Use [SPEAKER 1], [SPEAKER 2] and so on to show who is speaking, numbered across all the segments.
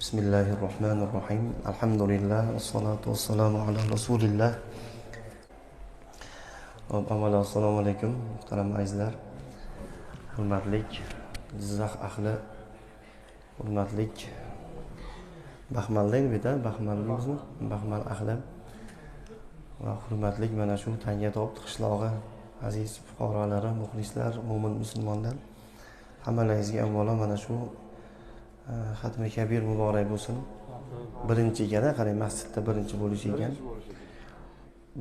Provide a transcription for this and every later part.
[SPEAKER 1] بسم الله الرحمن الرحيم الحمد لله والصلاة والسلام على رسول الله Hop, avvalo assalomu alaykum muhtaram azizlar hurmatlik jizzax ahli hurmatlik baxmal deydi bu yerda baxmalmizmi baxmal ahli va hurmatlik mana shu tangato'p qishlog'i aziz fuqarolari muxlislar mo'min musulmonlar hammalaringizga avvalo mana shu e, xatmi kabir muborak bo'lsin. Birinchi ekana qarang masjidda birinchi bo'lishi ekan.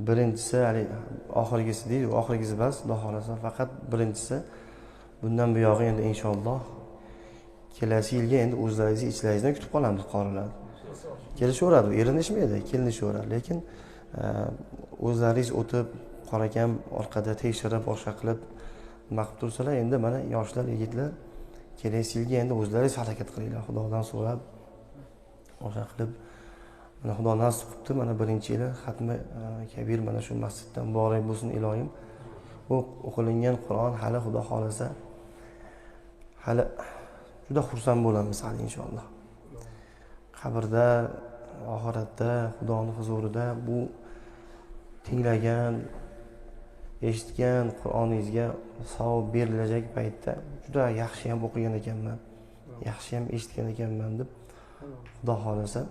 [SPEAKER 1] Birinchisi haligi oxirgisi deydi oxirgisi emas xudo xohlasa. Faqat birinchisi bundan buyog'i endi inshaalloh kelasi yilga endi o'zlaringizni ichlaringizdan kutib qolamiz qorilarni kelishaveradi erinishmaydi kelinishaveradi lekin e, o'zlaringiz o'tib qorakam orqada tekshirib boshqa qilib nima tursalar endi mana yoshlar yigitlar kelasi yilga endi o'zlaringiz harakat qilinglar. Xudodan so'rab o'sha qilib mana xudo nasib qilibdi mana birinchi yili xatmi e, kabir mana shu masjidda muborak bo'lsin ilohim. Bu o'qilingan qur'on hali xudo xohlasa hali juda xursand bo'lamiz hali inshaalloh. Qabrda oxiratda xudoni huzurida bu tinglagan eshitgan qur'oningizga savob berilajak paytda juda yaxshi ham o'qigan ekanman. Yaxshi ham eshitgan ekanman deb xudo xohlasa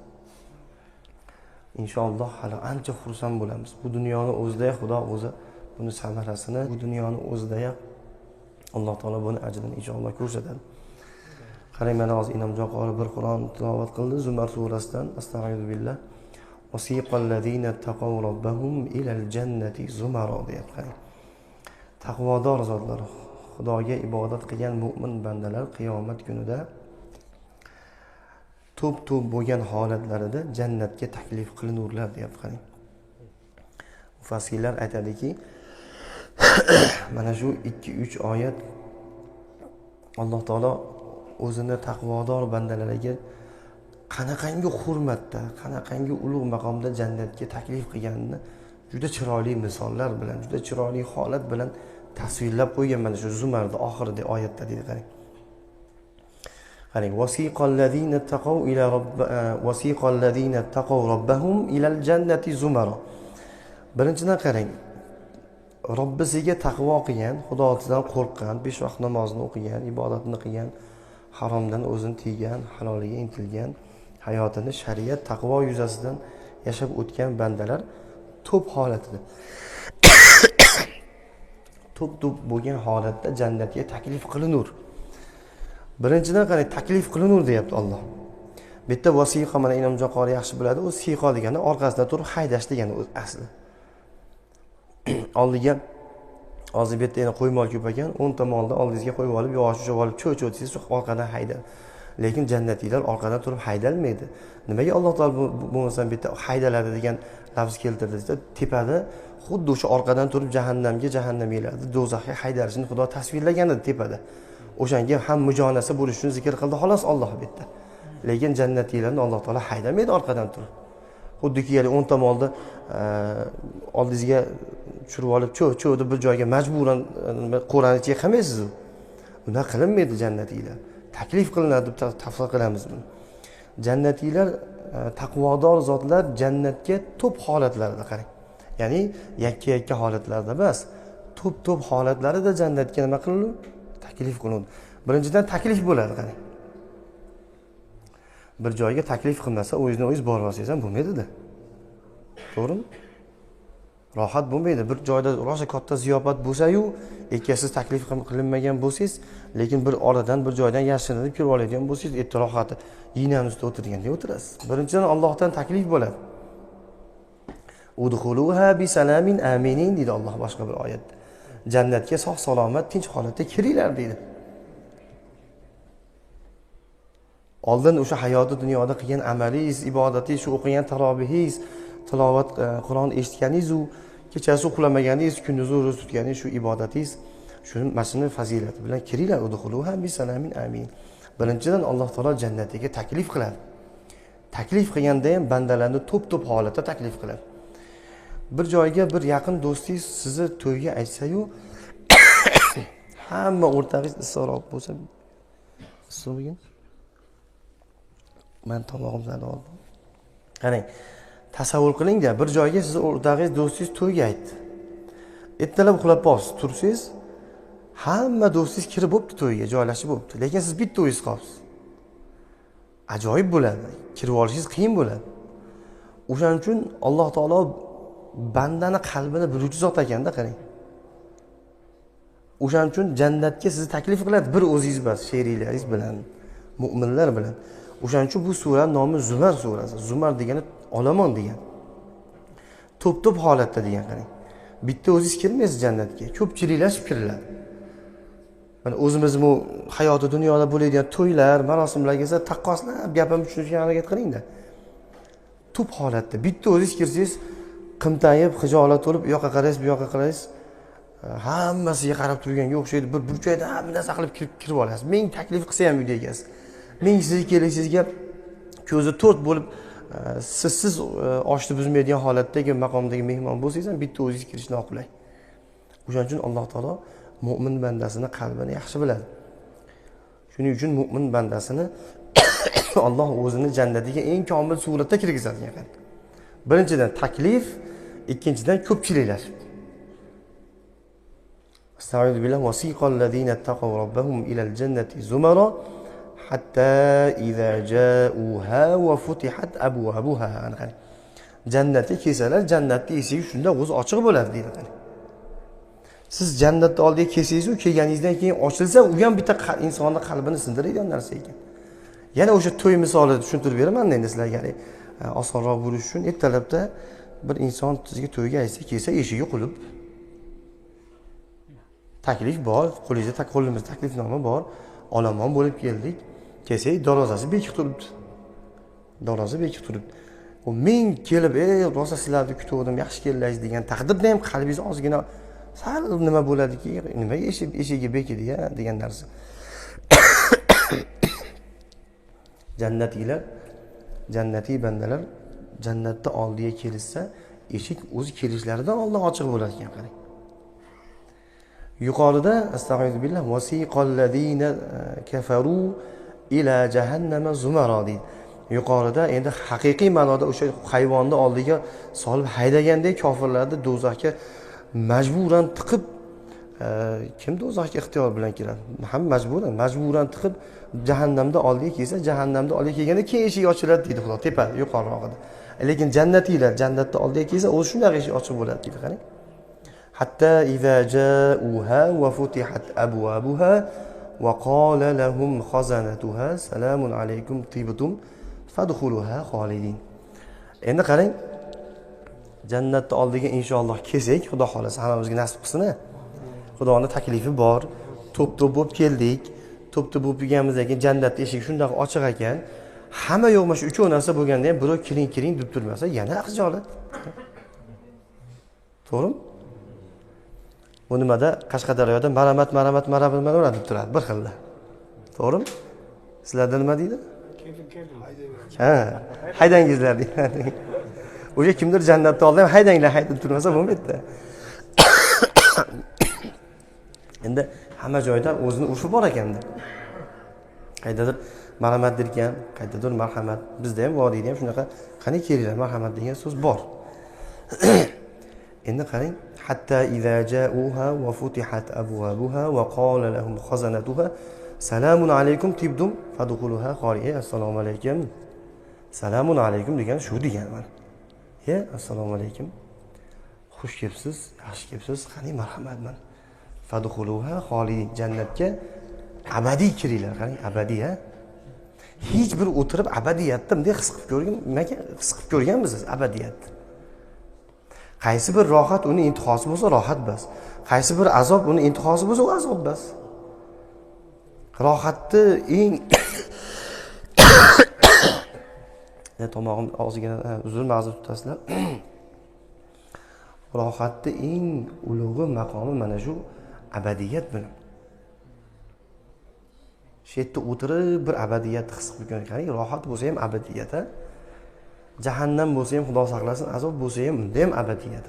[SPEAKER 1] inshaalloh hali ancha xursand bo'lamiz. Bu dunyoni o'zida xudo o'zi buni samarasini bu dunyoni o'zidayoq alloh taolo buni ajrini inshaalloh ko'rsatadi. Qarang mana hozir inomjon qori bir qur'on tilovat qildi zumar surasidan. Astag'firu billah. Deyapti. qarang taqvodor zotlar xudoga ibodat qilgan mo'min bandalar qiyomat kunida to'p to'p bo'lgan holatlarida jannatga taklif qilinurlar deyapti qarang. Mufassirlar aytadiki mana shu ikki uch oyat alloh taolo o'zini taqvodor bandalariga qanaqangi hurmatda qanaqangi ulug' maqomda jannatga taklif qilganini juda chiroyli misollar bilan juda chiroyli holat bilan tasvirlab qo'ygan mana shu zumarni oxirida oyatda deydi. Qarang. Qarang vasiqallazina taqav ila vasiqallazina e, taqav robbahum ilal jannati zumara. Birinchidan qarang robbisiga taqvo qilgan xudosidan qo'rqqan besh vaqt namozini o'qigan ibodatini qilgan haromdan o'zini tiygan haloliga intilgan hayotini shariat taqvo yuzasidan yashab o'tgan bandalar to'p holatida. To'p to'p bo'lgan holatda jannatga taklif qilinur. Birinchidan qarang taklif qilinur deyapti olloh bu yerda vasiqa mana inomjon qori yaxshi biladi u siqo degani orqasidan turib haydash degani o'zi asli. Oldiga hozir bu yerda yana qo'y mol ko'p ekan o'nta molni oldingizga qo'yib olib yog'och ushlab olib cho cho desangiz orqadan hayda lekin jannatiylar orqadan turib haydalmaydi. Nimaga alloh taolo bo'lmasam bu yerda haydaladi degan lafz keltirdi tepada xuddi o'sha orqadan turib jahannamga jahannamiylarni do'zaxga haydalishini xudo tasvirlagan edi tepada o'shanga ham mujonasa bo'lishini zikr qildi. Xolos olloh bu yerda. Lekin jannatiylarni alloh taolo haydamaydi orqadan turib. Xuddiki o'nta molni oldingizga tushirib olib cho cho deb bir joyga majburan qo'rani ichiga qilmaysiz u unaqa qilinmaydi jannatiylar taklif qilinadi deb tafsir qilamiz buni. Jannatiylar E, taqvodor zotlar jannatga to'p holatlarida qarang. Ya'ni yakka yakka holatlarda emas to'p to'p holatlarida jannatga nima qilinadi? Taklif qilinadi. Birinchidan taklif bo'ladi qarang. Bir joyga taklif qilmasa o'zingizni o'zingiz borib olsangiz ham bo'lmaydida. To'g'rimi? Rohat bo'lmaydi. Bir joyda rosa katta ziyofat bo'lsayu ikkasiz taklif qilinmagan bo'lsangiz lekin bir oradan bir joydan yashirinib kirib oladigan bo'lsangiz erta rohati yinani ustida o'tirgandek o'tirasiz. Birinchidan allohdan taklif bo'ladi. Udxuluha bisalamin aminin deydi alloh boshqa bir oyatda jannatga sog' salomat tinch holatda kiringlar deydi. Oldin o'sha hayoti dunyoda qilgan amalingiz ibodatingiz shu o'qigan tarobihingiz tilovat e, qur'on eshitganingizu kechasi uxlamaganingiz kunduzi ro'za tutganingiz shu ibodatingiz shuni mana shuni fazilati bilan kiringlar bisalamin amin. Birinchidan alloh taolo jannatiga taklif qiladi. Taklif qilganda ham bandalarni to'p to'p holatda taklif qiladi. Bir joyga bir yaqin do'stingiz sizni to'yga aytsayu hamma o'rtag'ingiz issiqroq bo'lsa issiq bo'lgan mani tomog'im oldim. Qarang tasavvur qilingda bir joyga sizni o'rtog'ingiz do'stingiz to'yga aytdi. Ertalab uxlab qolibsiz tursangiz hamma do'stingiz kirib bo'libdi to'yga joylashib bo'libdi lekin siz bitta o'zingiz qolibsiz ajoyib bo'ladi. Kirib olishingiz qiyin bo'ladi. O'shaning uchun alloh taolo bandani qalbini biluvchi zot ekanda qarang. O'shaning uchun jannatga sizni taklif qiladi bir o'zingiz emas sheriklaringiz bilan mo'minlar bilan. O'shaning uchun bu surani nomi zumar surasi. Zumar degani olomon degan. To'p to'p holatda degan qarang. Bitta o'zingiz kirmaysiz jannatga. Ko'pchiliklar kiriladi mana o'zimizni bu hayoti dunyoda bo'ladigan to'ylar marosimlarga kelsa taqqoslab gapimni tushunishga harakat qilingda. To'p holatda bitta o'zingiz kirsangiz qimtayib hijolat bo'lib u yoqqa qaraysiz bu yoqqa qaraysiz e, hammasiga qarab turganga o'xshaydi. Bir burchakda bir narsa qilib kirib olasiz ming taklif qilsa ham uyda egasi ming sizni kelishingizga ko'zi to'rt bo'lib sizsiz e, oshni buzmaydigan holatdagi maqomdagi mehmon bo'lsangiz ham bitta o'zingiz kirish noqulay o'shaning uchun alloh taolo mo'min bandasini qalbini yaxshi biladi shuning uchun mo'min bandasini olloh o'zini jannatiga eng komil suratda kirgizadi birinchidan taklif ikkinchidan ko'pchiliklashib استعوذ بالله وسيق الذين اتقوا ربهم إلى الجنة زمرا hatta إذا جاءوها va futihat abwabuha. Qani jannatga kelsalar jannatni eshigi shunda o'zi ochiq bo'ladi deydi siz jannatni oldiga kelsangiz u kelganingizdan keyin ochilsa u ham bitta insonni qalbini sindiradigan narsa ekan. Yana o'sha to'y misolini tushuntirib beraman endi sizlarga e, osonroq bo'lishi uchun ertalabda bir inson sizga to'yga aytsa kelsa eshigi qulib taklif bor qo'lingizda qo'limizda taklifnoma bor olomon bo'lib keldik. Kelsak darvozasi bekiq turibdi. Darvoza bekiq turibdi. U ming kelib ey rosa sizlarni kutuvdim yaxshi keldingiz degan taqdirda ham qalbingiz ozgina sal nima bo'ladiki nimaga eshigi bekidi ya? degan narsa. Jannatiylar jannatiy bandalar jannatni oldiga kelishsa eshik o'zi kelishlaridan oldin ochiq bo'lar ekan qarang. Yuqorida astag'firullah e, kafaru ila jahannama zumaro deydi. Yuqorida endi haqiqiy ma'noda o'sha hayvonni oldiga solib haydagandek kofirlarni do'zaxga majburan tiqib e, kim do'zaxga ixtiyor bilan keladi? Ham majburan majburan tiqib jahannamda oldiga kelsa jahannamda oldiga kelganda keyin eshik ochiladi deydi xudo tepa yuqorirog'ida lekin jannatiylar jannatni oldiga kelsa o'zi shundoq eshik ochiq bo'ladi deydi qarang. Hatto إذا جاءوها وفتحت أبوابها وقال لهم خزنتها سلام عليكم طيبتم فادخلوها خالدين endi qarang jannatni oldiga inshaalloh kelsak xudo xohlasa hammamizga nasib qilsin xudoni taklifi bor to'p to'p bo'lib keldik to'p to'p bo'lib kelganimizdan keyin jannatni eshigi shundoq ochiq ekan hamma yo'q mana shu uchov narsa bo'lganda ham birov kiring kiring deb turmasa yana xijolat to'g'rimi Bu nimada? Qashqadaryoda marhamat marhamat marhamat marhamat deb turadi? Bir xilda. To'g'rimi? Sizlarda nima deydi? Ha haydangizlar deydi. O'sha kimdir jannatni oldida ham haydanglar haydab turmasa bo'lmaydida. Endi hamma joyda o'zini urfi bor ekanda qayerdadir marhamat derkan qayerdadir marhamat. Bizda ham vodiyda ham shunaqa qani kelinglar marhamat degan so'z bor. Endi qarang حتى إذا جاءوها وفتحت أبوابها وقال لهم خزنتها سلام عليكم tibdum fadkhuluha xoliya assalomu alaykum salamun alaykum degan shu degani mana ye assalomu alaykum xush kelibsiz yaxshi kelibsiz qani marhamat mana fadkhuluha xolidin jannatga abadiy kiringlar qarang abadiy a hech bir o'tirib abadiyatni bunday his qilib ko'rgan his qilib ko'rganmisiz abadiyatni qaysi bir rohat uni intihosi bo'lsa rohat bas. Qaysi bir azob uni intihosi bo'lsa u azob bas. Rohatni eng tomog'im og'zigina uzr ma'zur tutasizlar. Rohatni eng ulug'i maqomi mana shu abadiyat bilan. Shu yerda o'tirib bir abadiyatni his qilib qarang rohat bo'lsa ham abadiyat a jahannam bo'lsa ham xudo saqlasin azob bo'lsa ham unda ham abadiyat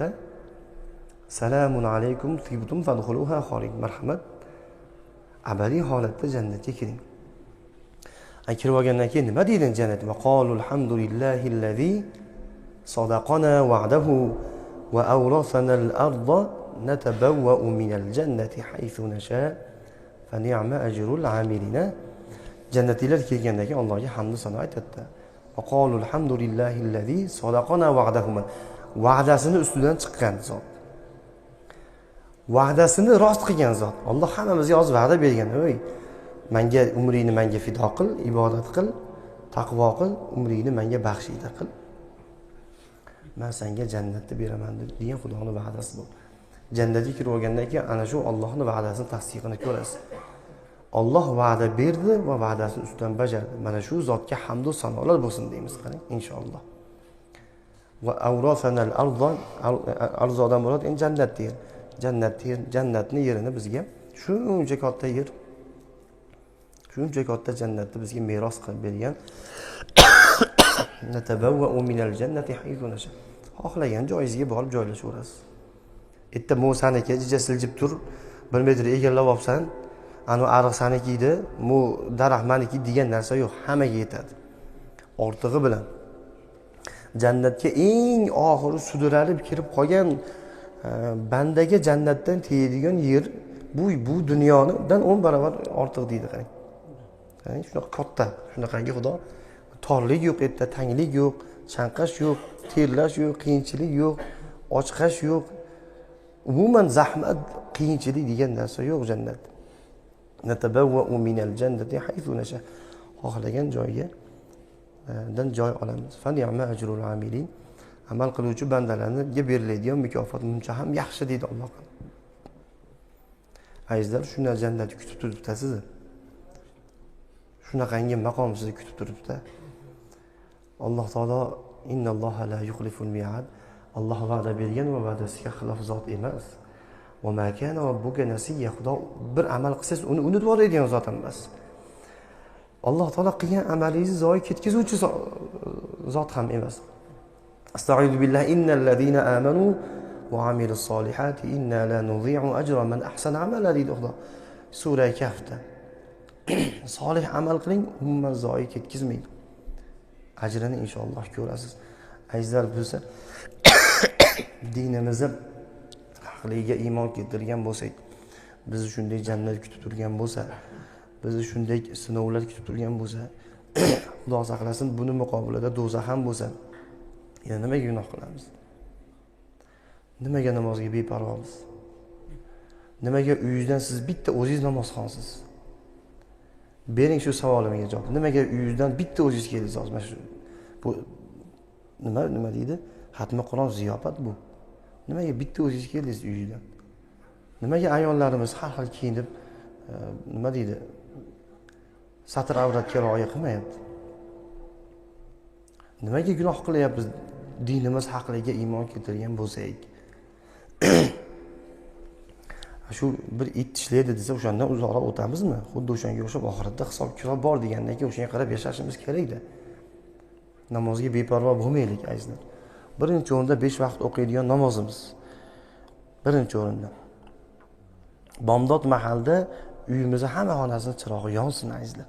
[SPEAKER 1] salamun alaykum tibtum fadxuluha xolid marhamat. Abadiy holatda jannatga kiring. Kirib olgandan keyin nima deydi jannat? Vaqolul hamdulillahillazi sadaqana va'dahu va awrasanal arda natabawwa'u minal jannati haythu nasha fa ni'ma ajrul amilina. Jannatiylar kelgandan keyin allohga hamdu sano aytadida. Sadaqana va'dasini ustidan chiqqan zot. va'dasini rost qilgan zot. Alloh hammamizga hozir va'da bergan oy. Manga umringni manga fido qil ibodat qil taqvo qil umringni manga baxshida qil. Man senga jannatni beraman deb degan xudoni va'dasi bu jannatga kirib olgandan keyin ana shu ollohni va'dasini tasdiqini ko'rasiz olloh va'da berdi va va'dasini ustidan bajardi. Mana shu zotga hamdu sanolar bo'lsin deymiz qarang inshaalloh. Va avrosanal arzon arzodan murod endi jannat degan jannat yer jannatni yerini bizga shuncha katta yer shuncha katta jannatni bizga meros qilib bergan. Xohlagan joyingizga borib joylashaverasiz erta mo'saniki jija siljib tur bir metr egallab olibsan anavi ariq saniki edi bu daraxt maniki degan narsa yo'q hammaga yetadi. Ortig'i bilan. Jannatga eng oxiri sudralib kirib qolgan e, bandaga jannatdan tegadigan yer bu bu dunyodan o'n barobar ortiq deydi qarang. Qarang shunaqa katta shunaqangi xudo. Torlik yo'q u yerda tanglik yo'q chanqash yo'q terlash yo'q qiyinchilik yo'q ochqash yo'q. Umuman zahmat qiyinchilik degan narsa yo'q jannatda. Xohlagan joyga dan joy olamiz amal qiluvchi bandalarga beriladigan mukofot muncha ham yaxshi deydi alloh azizlar shunday jannatni kutib turibdi sizni shunaqangi maqom sizni kutib turibdi alloh taolo innalloha la yuxliful miad alloh va'da bergan va va'dasiga xilof zot emas xudo bir amal qilsangiz uni unutib yuboradigan zot ham emas alloh taolo qilgan amalingizni zoyi ketkazuvchi zot ham emas استعوذ بالله إن الذين آمنوا وعملوا الصالحات إنا لا نضيع أجر من أحسن عملا deydi xudo sura kafda solih amal qiling umuman zoyi ketkazmang ajrini inshaalloh ko'rasiz azizlar bizni dinimizni haqligiga iymon keltirgan bo'lsak bizni shunday jannat kutib turgan bo'lsa bizni shunday sinovlar kutib turgan bo'lsa xudo saqlasin buni muqobilida do'zax ham bo'lsa yana nimaga gunoh qilamiz? Nimaga namozga beparvomiz? Nimaga uyingizdan siz bitta o'zingiz namozxonsiz? Bering shu savolimga javob. Nimaga uyingizdan bitta o'zingiz keldingiz? Hozir mana shu bu nima nima deydi? Xatmi qur'on ziyofat bu. Nimaga bitta o'zingiz keldingiz uyingizdan nimaga ayollarimiz har xil kiyinib e, nima deydi satr avratga rioya qilmayapti? Nimaga gunoh qilyapmiz dinimiz haqligiga iymon keltirgan bo'lsak? Shu bir it tishlaydi desa o'shandan uzoqroq o'tamizmi? Xuddi o'shanga o'xshab oxiratda hisob kitob bor degandan keyin o'shanga qarab yashashimiz kerakda. Namozga beparvo bo'lmaylik azizlar birinchi o'rinda besh vaqt o'qiydigan namozimiz. Birinchi o'rinda. Bomdod mahalda uyimizni hamma xonasini chirog'i yonsin azizlar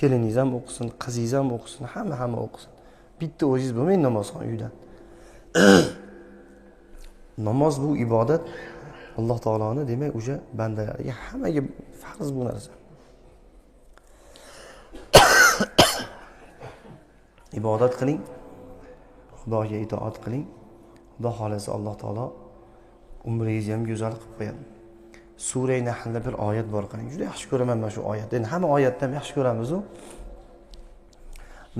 [SPEAKER 1] keliningiz ham o'qisin qizingiz ham o'qisin hamma hamma o'qisin. Bitta o'zingiz bo'lmang namozxon uydan. Namoz bu ibodat alloh taoloni demak o'sha bandalariga hammaga farz bu narsa. Ibodat qiling. Xudoga itoat qiling. Xudo xohlasa alloh taolo umringizni ham go'zal qilib qo'yadi. Suray nahlda bir oyat bor qarang juda yaxshi ko'raman man shu oyatni. Endi hamma oyatni ham yaxshi ko'ramizu.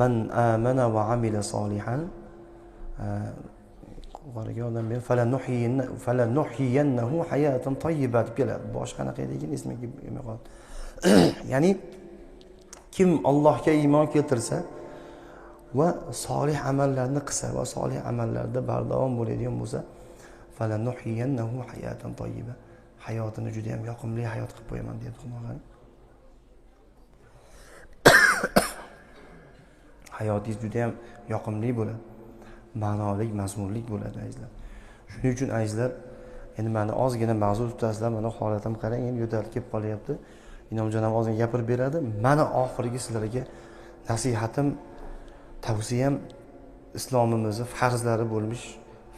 [SPEAKER 1] Man amana va amila solihan e, yuqoriga odam hayatan tayyiba deb keladi. Boshi qanaqa edi ekan esimga kelmay qoldi ya'ni kim allohga iymon keltirsa va solih amallarni qilsa va solih amallarda bardavom bo'ladigan bo'lsa hayotini juda yam yoqimli hayot qilib qo'yaman deyapti xudo hayotingiz juda yam yoqimli bo'ladi ma'nolik mazmunlik bo'ladi azizlar shuning uchun azizlar endi mani ozgina mavzu tutasizlar mana holatim qarang endi yo'tal kelib qolyapti. Inomjon ham ozgina gapirib beradi. Mani oxirgi sizlarga nasihatim tavsiyam islomimizni farzlari bo'lmish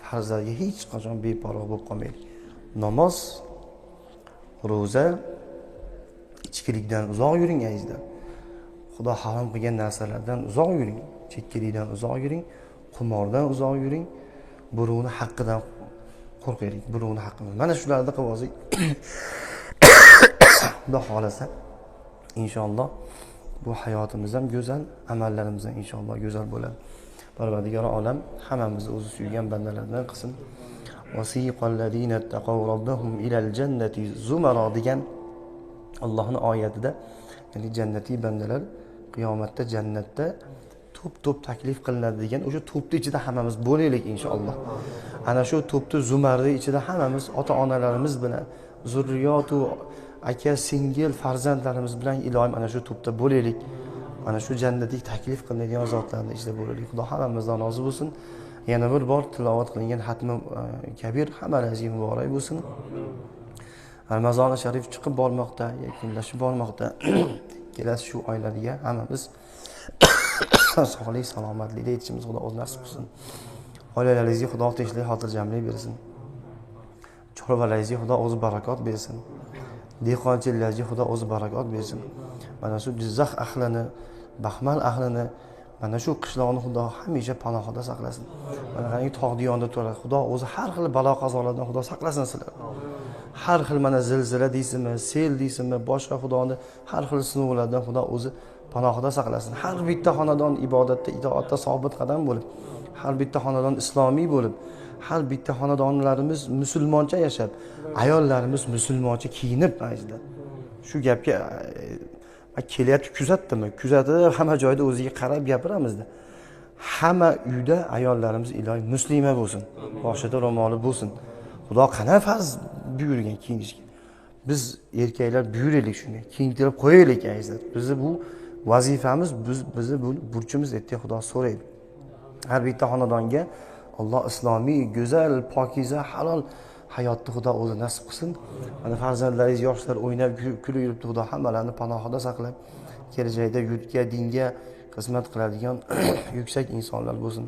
[SPEAKER 1] farzlarga hech qachon beparvo bo'lib qolmaylik namoz ro'za ichkilikdan uzoq yuring azizlar. Xudo harom qilgan narsalardan uzoq yuring. Chekkilikdan uzoq yuring qumordan uzoq yuring. Birovni haqqidan qo'rqaylik birovni haqqini. Mana shularni qilib olsak. Xudo xohlasa inshaalloh bu hayotimiz ham go'zal amallarimiz ham inshaalloh go'zal bo'ladi. Parvardigori olam hammamizni o'zi suygan bandalardan qilsin. Degan allohni oyatida ya'ni jannatiy bandalar qiyomatda jannatda to'p to'p taklif qilinadi degan o'sha to'pni ichida hammamiz bo'laylik inshaalloh. Ana shu to'pni zumarni ichida hammamiz ota onalarimiz bilan zurriyotu aka singil farzandlarimiz bilan ilohim ana shu to'pda bo'laylik mana shu jannatdek taklif qilinadigan zotlarni ichida bo'laylik. Xudo hammamizdan rozi bo'lsin. Yana bir bor tilovat qilingan hatmi e, kabir hammalaringizga muborak bo'lsin. Ramazoni sharif chiqib bormoqda yakunlashib bormoqda. Kelasi shu oylarga hammamiz sog'lik salomatlikda yetishimiz xudo o'zi nasib qilsin. Oilalaringizga xudo tinchlik xotirjamlik bersin. Chorvalaringizga xudo o'zi barakot bersin. Dehqonchilarga xudo o'zi barakot bersin. Mana shu jizzax ahlini baxmal ahlini mana shu qishloqni xudo hamisha panohida saqlasin. Mana qarang tog' diyonda turadi. Xudo o'zi har xil balo qazolardan xudo saqlasin sizlarni har xil mana zilzila deysizmi sel deysizmi boshqa xudoni har xil sinovlardan xudo o'zi panohida saqlasin. Har bitta xonadon ibodatda itoatda sobit qadam bo'lib har bitta xonadon islomiy bo'lib har bitta xonadonlarimiz musulmoncha yashab ayollarimiz musulmoncha kiyinib shu gapga kelyapti kuzatdimi? Kuzatib hamma joyda o'ziga qarab gapiramizda. Hamma uyda ayollarimiz iloyim muslima bo'lsin boshida ro'moli bo'lsin. Xudo qanaqa farz buyurgan kiyinishga. Biz erkaklar buyuraylik shunga kiyintirib qo'yaylik azizlar bizni bu vazifamiz biz bizni bu burchimiz ertaga xudo so'raydi. Har bitta xonadonga alloh islomiy go'zal pokiza halol hayotni xudo o'zi nasib qilsin. Mana farzandlaringiz yoshlar o'ynab kulib yuribdi xudo hammalarini panohida saqlab kelajakda yurtga dinga xizmat qiladigan yuksak insonlar bo'lsin.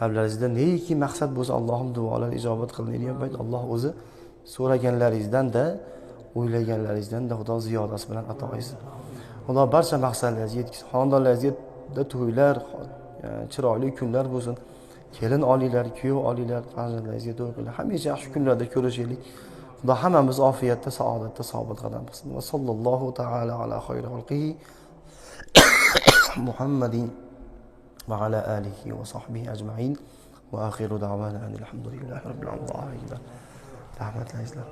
[SPEAKER 1] Qalblaringizda neki maqsad bo'lsa allohim duolar ijobat qilinadigan payt alloh o'zi so'raganlaringizdan-da o'ylaganlaringizdan-da xudo ziyodasi bilan ato qilsin. Xudo barcha maqsadlaringizga yetkazsin xonadonlaringizga to'ylar e, chiroyli kunlar bo'lsin. Kelin olinglar kuyov olinglar farzandlaringizga to'y qilinglar hamisha yaxshi kunlarda ko'rishaylik xudo hammamiz ofiyatda saodatda sobit qadam qilsin va sallallohu taala ala xayri xalqihi muhammadin va ala alihi va sahbihi ajmain va axiru davana alhamdulillahi robbil alamin rahmatlaringizlar